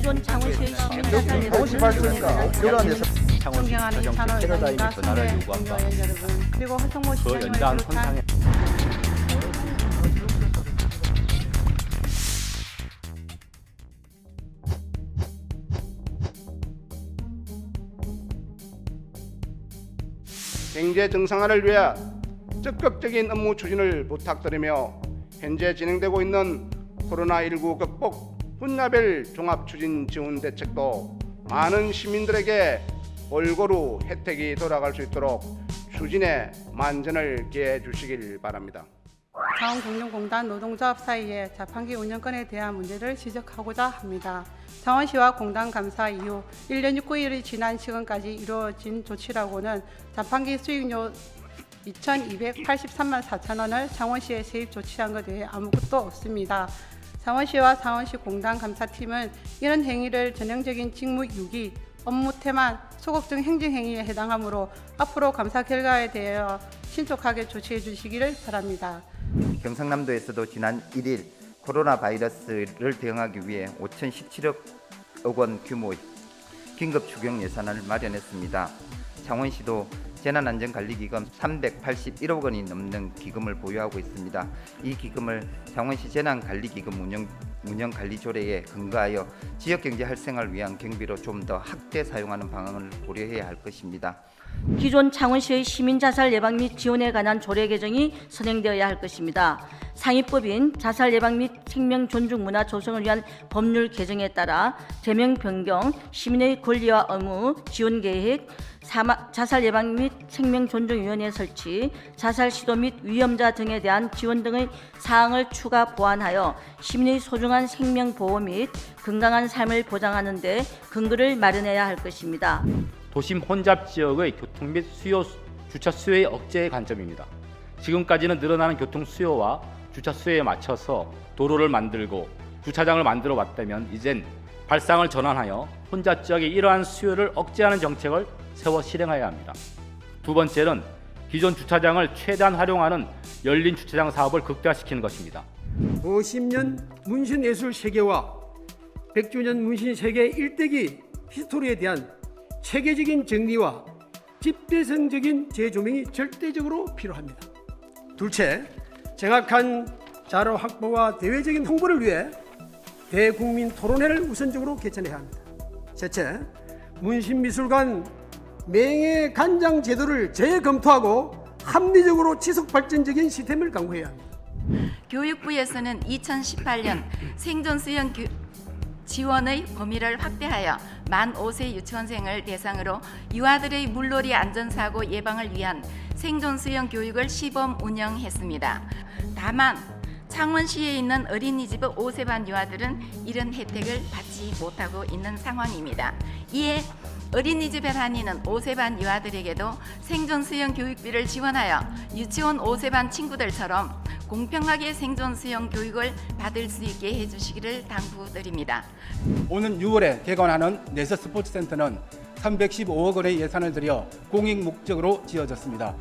기존 창원시의 시민자살 창원시 존경하는 저정치 찬호 패러다임의 의장님과. 변화를 선배 여러분. 그리고 허성모 그 시장님을 연단 비롯한 경제 정상화를 위해 적극적인 업무 추진을 부탁드리며 현재 진행되고 있는 코로나19 극복 분야별 종합 추진 지원 대책도 많은 시민들에게 골고루 혜택이 돌아갈 수 있도록 추진에 만전을 기해 주시길 바랍니다. 자원금융공단 노동조합 사이의 자판기 운영권에 대한 문제를 지적하고자 합니다. 창원시와 공단 감사 이후 1년 6개월이 지난 시간까지 이루어진 조치라고는 자판기 수익료 2,283만 4천 원을 창원시에 세입 조치한 것 외에 아무것도 없습니다. 창원시와 창원시 공단 감사팀은 이런 행위를 전형적인 직무 유기, 업무 태만, 소극 등 행정 행위에 해당하므로 앞으로 감사 결과에 대하여 신속하게 조치해 주시기를 바랍니다. 경상남도에서도 지난 1일 코로나 바이러스를 대응하기 위해 5,017억 원 규모의 긴급 추경 예산을 마련했습니다. 창원시도 재난안전관리기금 381억 원이 넘는 기금을 보유하고 있습니다. 이 기금을 창원시 재난관리기금 운영 운영 관리 조례에 근거하여 지역 경제 활성화를 위한 경비로 좀 더 확대 사용하는 방안을 고려해야 할 것입니다. 기존 창원시의 시민자살 예방 및 지원에 관한 조례 개정이 선행되어야 할 것입니다. 상위법인 자살 예방 및 생명 존중 문화 조성을 위한 법률 개정에 따라 제명 변경, 시민의 권리와 의무, 지원 계획, 사마, 자살 예방 및 생명 존중 위원회 설치, 자살 시도 및 위험자 등에 대한 지원 등의 사항을 추가 보완하여 시민의 소중 한 생명 보호 및 건강한 삶을 보장하는 데 근거를 마련해야 할 것입니다. 도심 혼잡 지역의 교통 및 수요 주차 수요의 억제의 관점입니다. 지금까지는 늘어나는 교통 수요와 주차 수요에 맞춰서 도로를 만들고 주차장을 만들어 왔다면 이젠 발상을 전환하여 혼잡 지역의 이러한 수요를 억제하는 정책을 세워 실행해야 합니다. 두 번째는 기존 주차장을 최대한 활용하는 열린 주차장 사업을 극대화시키는 것입니다. 50년 문신예술 세계와 100주년 문신 세계 일대기 히스토리에 대한 체계적인 정리와 집대성적인 재조명이 절대적으로 필요합니다. 둘째, 정확한 자료 확보와 대외적인 홍보를 위해 대국민 토론회를 우선적으로 개최해야 합니다. 셋째, 문신미술관 명예 간장 제도를 재검토하고 합리적으로 지속 발전적인 시스템을 강구해야 합니다. 교육부에서는 2018년 생존 수영 교- 지원의 범위를 확대하여 만 5세 유치원생을 대상으로 유아들의 물놀이 안전사고 예방을 위한 생존 수영 교육을 시범 운영했습니다. 다만 창원시에 있는 어린이집 5세 반 유아들은 이런 혜택을 받지 못하고 있는 상황입니다. 이에 어린이집에 다니는 5세 반 유아들에게도 생존 수영 교육비를 지원하여 유치원 5세 반 친구들처럼 공평하게 생존 수영 교육을 받을 수 있게 해주시기를 당부드립니다. 오는 6월에 개관하는 내서 스포츠 센터는 315억 원의 예산을 들여 공익 목적으로 지어졌습니다.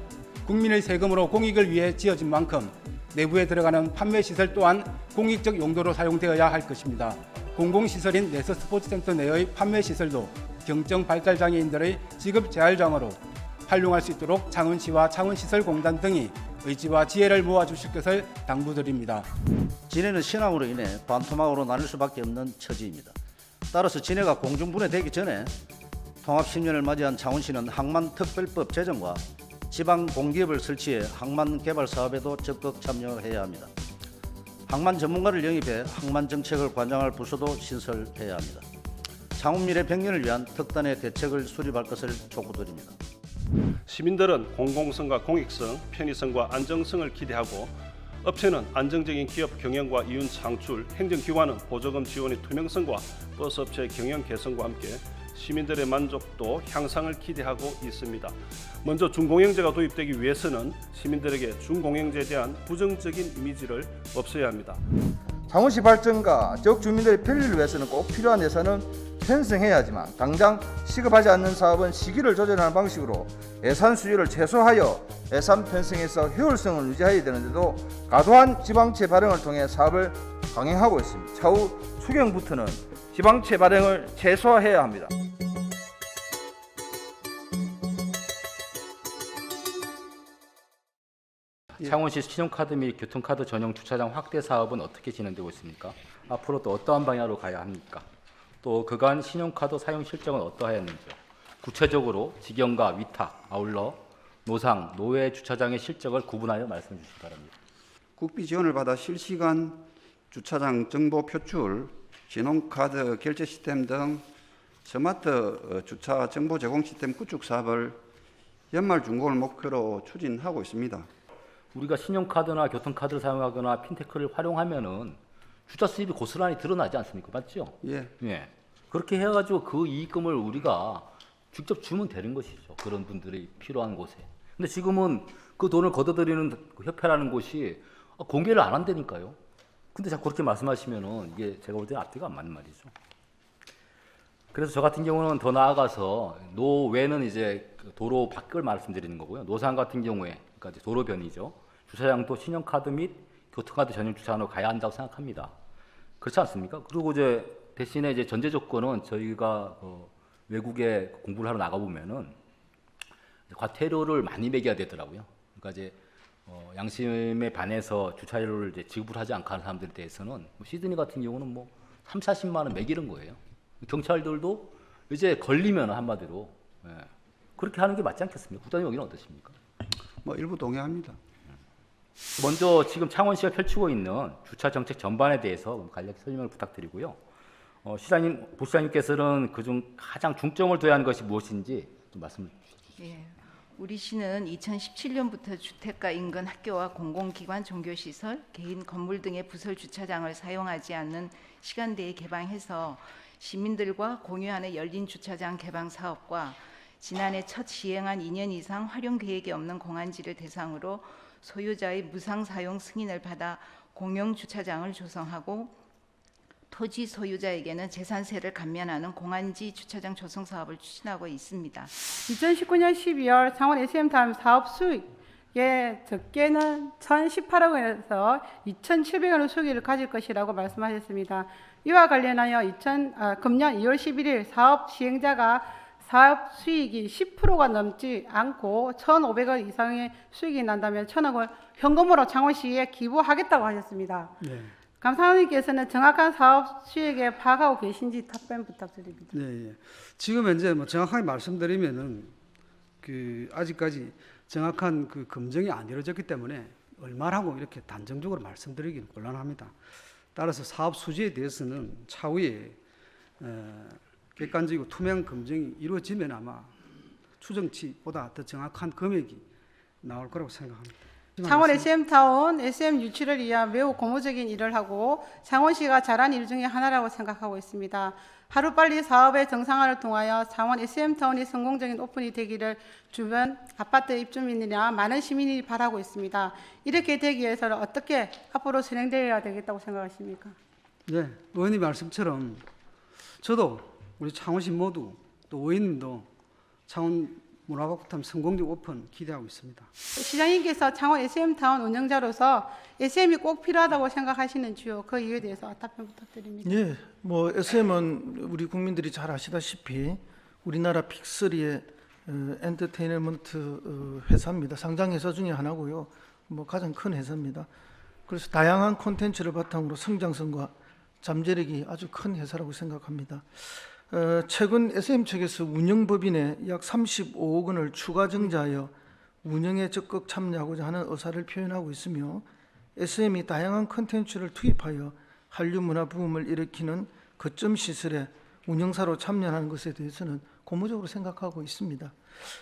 국민의 세금으로 공익을 위해 지어진 만큼 내부에 들어가는 판매 시설 또한 공익적 용도로 사용되어야 할 것입니다. 공공시설인 내서 스포츠센터 내의 판매 시설도 경증 발달 장애인들의 지급 재활장으로 활용할 수 있도록 창원시와 창원시설공단 등이 의지와 지혜를 모아 주실 것을 당부드립니다. 진해는 신앙으로 인해 반토막으로 나눌 수밖에 없는 처지입니다. 따라서 진해가 공중분해되기 전에 통합 10년을 맞이한 창원시는 항만특별법 제정과 지방 공기업을 설치해 항만 개발 사업에도 적극 참여해야 합니다. 항만 전문가를 영입해 항만 정책을 관장할 부서도 신설해야 합니다. 창원 미래 100년을 위한 특단의 대책을 수립할 것을 촉구드립니다. 시민들은 공공성과 공익성, 편의성과 안정성을 기대하고 업체는 안정적인 기업 경영과 이윤 창출, 행정기관은 보조금 지원의 투명성과 버스업체의 경영 개선과 함께 시민들의 만족도 향상을 기대하고 있습니다. 먼저 중공영제가 도입되기 위해서는 시민들에게 중공영제에 대한 부정적인 이미지를 없애야 합니다. 창원시 발전과 지역 주민들의 편리를 위해서는 꼭 필요한 예산은 편성해야 하지만 당장 시급하지 않는 사업은 시기를 조절하는 방식으로 예산 수요를 최소하여 예산 편성에서 효율성을 유지해야 되는데도 과도한 지방채 발행을 통해 사업을 강행하고 있습니다. 차후 추경부터는 지방채 발행을 최소화해야 합니다. 창원시 신용카드 및 교통카드 전용 주차장 확대 사업은 어떻게 진행되고 있습니까? 앞으로 또 어떠한 방향으로 가야 합니까? 또 그간 신용카드 사용 실정은 어떠하였는지요? 구체적으로 직영과 위탁, 아울러 노상, 노외 주차장의 실적을 구분하여 말씀해 주시기 바랍니다. 국비 지원을 받아 실시간 주차장 정보 표출, 신용카드 결제 시스템 등 스마트 어, 주차 정보 제공 시스템 구축 사업을 연말 준공을 목표로 추진하고 있습니다. 우리가 신용카드나 교통카드를 사용하거나 핀테크를 활용하면은 주차 수입이 고스란히 드러나지 않습니까? 맞죠? 예, 예. 그렇게 해가지고 그 이익금을 우리가 직접 주면 되는 것이죠. 그런 분들이 필요한 곳에. 근데 지금은 그 돈을 걷어들이는 그 협회라는 곳이 공개를 안 한다니까요. 근데 자꾸 그렇게 말씀하시면은 이게 제가 볼 때는 앞뒤가 안 맞는 말이죠. 그래서 저 같은 경우는 더 나아가서 노외는 이제 그 도로 밖을 말씀드리는 거고요. 노상 같은 경우에 그러니까 도로변이죠. 주차장도 신용카드 및 교통카드 전용 주차장으로 가야 한다고 생각합니다. 그렇지 않습니까? 그리고 이제 대신에 이제 전제 조건은 저희가 어, 외국에 공부를 하러 나가 보면은 과태료를 많이 매겨야 되더라고요. 그러니까 이제 어, 양심에 반해서 주차료를 이제 지불하지 않고 하는 사람들에 대해서는 뭐 시드니 같은 경우는 뭐 3, 40만 원 매기는 거예요. 경찰들도 이제 걸리면 한마디로 예. 그렇게 하는 게 맞지 않겠습니까? 국장님 여기는 어떠십니까? 뭐 일부 동의합니다. 먼저 지금 창원시가 펼치고 있는 주차 정책 전반에 대해서 간략히 설명을 부탁드리고요. 어, 시장님, 부시장님께서는 그중 가장 중점을 둬야 하는 것이 무엇인지 좀 말씀을 주시죠. 예. 우리 시는 2017년부터 주택가 인근 학교와 공공기관 종교시설, 개인 건물 등의 부설 주차장을 사용하지 않는 시간대에 개방해서 시민들과 공유하는 열린 주차장 개방 사업과 지난해 첫 시행한 2년 이상 활용 계획이 없는 공안지를 대상으로 소유자의 무상 사용 승인을 받아 공용 주차장을 조성하고 토지 소유자에게는 재산세를 감면하는 공안지 주차장 조성 사업을 추진하고 있습니다. 2019년 12월 상원 SM타임 사업 수익의 적게는 1,018억 원에서 2,700원 수익을 가질 것이라고 말씀하셨습니다. 이와 관련하여 2000, 아, 금년 2월 11일 사업 시행자가 사업 수익이 10%가 넘지 않고 1,500원 이상의 수익이 난다면 1,000억을 현금으로 창원시에 기부하겠다고 하셨습니다. 네. 감사원님께서는 정확한 사업 수익에 파악하고 계신지 답변 부탁드립니다. 네, 예. 지금 현재 뭐 정확하게 말씀드리면은 그 아직까지 정확한 그 검증이 안 이루어졌기 때문에 얼마라고 이렇게 단정적으로 말씀드리기는 곤란합니다. 따라서 사업 수지에 대해서는 차후에 어, 객관적이고 투명 검증이 이루어지면 아마 추정치보다 더 정확한 금액이 나올 거라고 생각합니다. 창원 SM타운 SM 유치를 위한 매우 고무적인 일을 하고 창원시가 잘한 일 중에 하나라고 생각하고 있습니다. 하루빨리 사업의 정상화를 통하여 창원 SM타운이 성공적인 오픈이 되기를 주변 아파트 입주민이나 많은 시민이 바라고 있습니다. 이렇게 되기 위해서는 어떻게 앞으로 진행되어야 되겠다고 생각하십니까? 네, 의원님 말씀처럼 저도 우리 창원시 모두 또 의원님도 창원 문화박물관 성공적 오픈 기대하고 있습니다. 시장님께서 창원 SM타운 운영자로서 SM이 꼭 필요하다고 생각하시는지요? 그 이유에 대해서 답변 부탁드립니다. 예, 뭐 SM은 우리 국민들이 잘 아시다시피 우리나라 픽3의 어, 엔터테인먼트 어, 회사입니다. 상장 회사 중에 하나고요. 뭐 가장 큰 회사입니다. 그래서 다양한 콘텐츠를 바탕으로 성장성과 잠재력이 아주 큰 회사라고 생각합니다. 어, 최근 SM 측에서 운영법인에 약 35억 원을 추가 증자하여 운영에 적극 참여하고자 하는 의사를 표현하고 있으며 SM이 다양한 콘텐츠를 투입하여 한류 문화 부음을 일으키는 거점 시설에 운영사로 참여하는 것에 대해서는 고무적으로 생각하고 있습니다.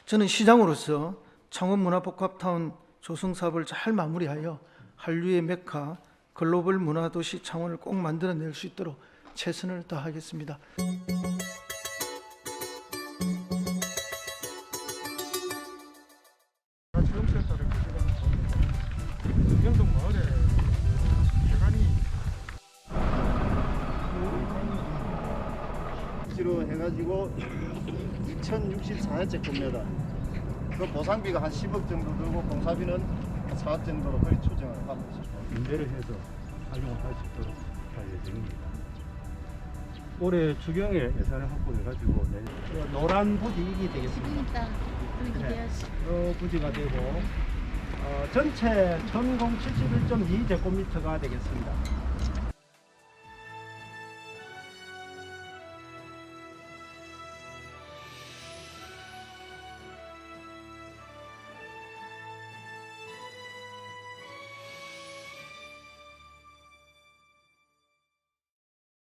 저는 시장으로서 창원 문화 복합타운 조성 사업을 잘 마무리하여 한류의 메카 글로벌 문화 도시 창원을 꼭 만들어낼 수 있도록 최선을 다하겠습니다. 4년째 꿉니다. 그 보상비가 한 10억 정도 들고 공사비는 4억 정도로 거의 추정을 하고 있습니다. 임대를 해서 활용을 할 수 있도록 할 예정입니다. 올해 추경에 예산을 확보해가지고 내년 노란 부지 이게 되겠습니다. 네. 어, 부지가 되고 어, 전체 1071.2 제곱미터가 되겠습니다.